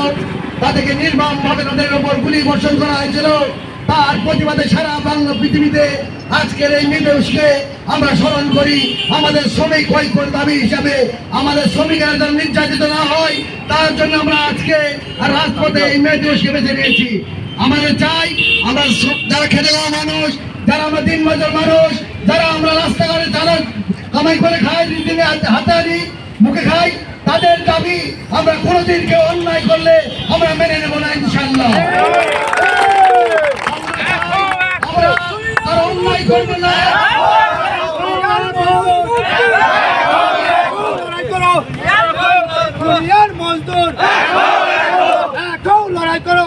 গিয়েছিল তাদেরকে নির্মম ভাবে তাদের উপর গুলি বর্ষণ করা হয়েছিল। তার প্রতিবাদে সারা বাংলা পৃথিবীতে আজকের এই মে আমরা স্মরণ করি। আমাদের শ্রমিক ঐক্যর দাবি হিসাবে আমাদের শ্রমিকেরা যেন নির্যাতিত না হয়, তার জন্য আমরা আজকে রাজপথে এই মে দিবসকে বেছে নিয়েছি। আমাদের চাই আমরা যারা খেটে খাওয়া মানুষ, যারা আমরা দিন মজুর মানুষ, যারা আমরা রাস্তাঘাটে চালান কামাই করে খাই, দিনে হাতে আনি মুখে খাই তাদের দাবি আমরা কোনোদিন কেউ অন্যায় করলে আমরা মেনে নেব না ইনশাল্লাহ আমরা আর অন্যায় করব না। দুনিয়ার মজদুর। এখন লড়াই করো।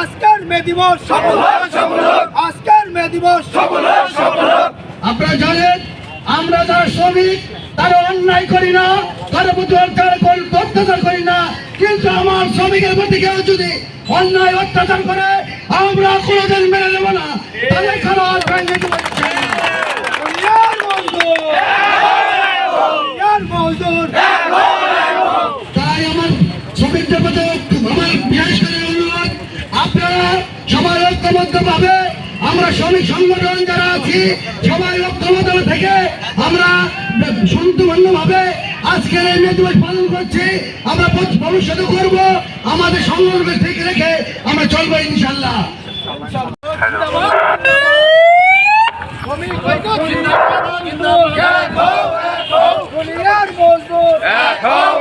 আজকের মে দিবস সফল। হোক, সফল আজকের মে দিবস আপনারা জানেন আমরা যারা শ্রমিক, তারা অন্যায় করি না তারা প্রতি অত্যাচার করি না। কিন্তু আমার শ্রমিকের প্রতি কেউ যদি অন্যায়, অত্যাচার করে, আমরা কোনোদিন মেনে নেব না। তাদের খারাপ তাই আমার শ্রমিকদের প্রতি আপনারা সবাই ঐক্যবদ্ধ আমরা শ্রমিক সংগঠন যারা আছি, সবাই ঐক্যবদ্ধ থেকে আমরা সন্তপূর্ণভাবে আজকের এই মে দিবস পালন করছি। আমরা ভবিষ্যতে করব। আমাদের সংগঠনকে ঠিক রেখে আমরা চলবো ইনশাল্লাহ Oh,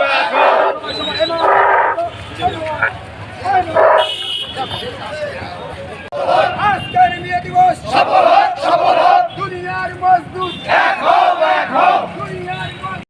হ্যাঁ।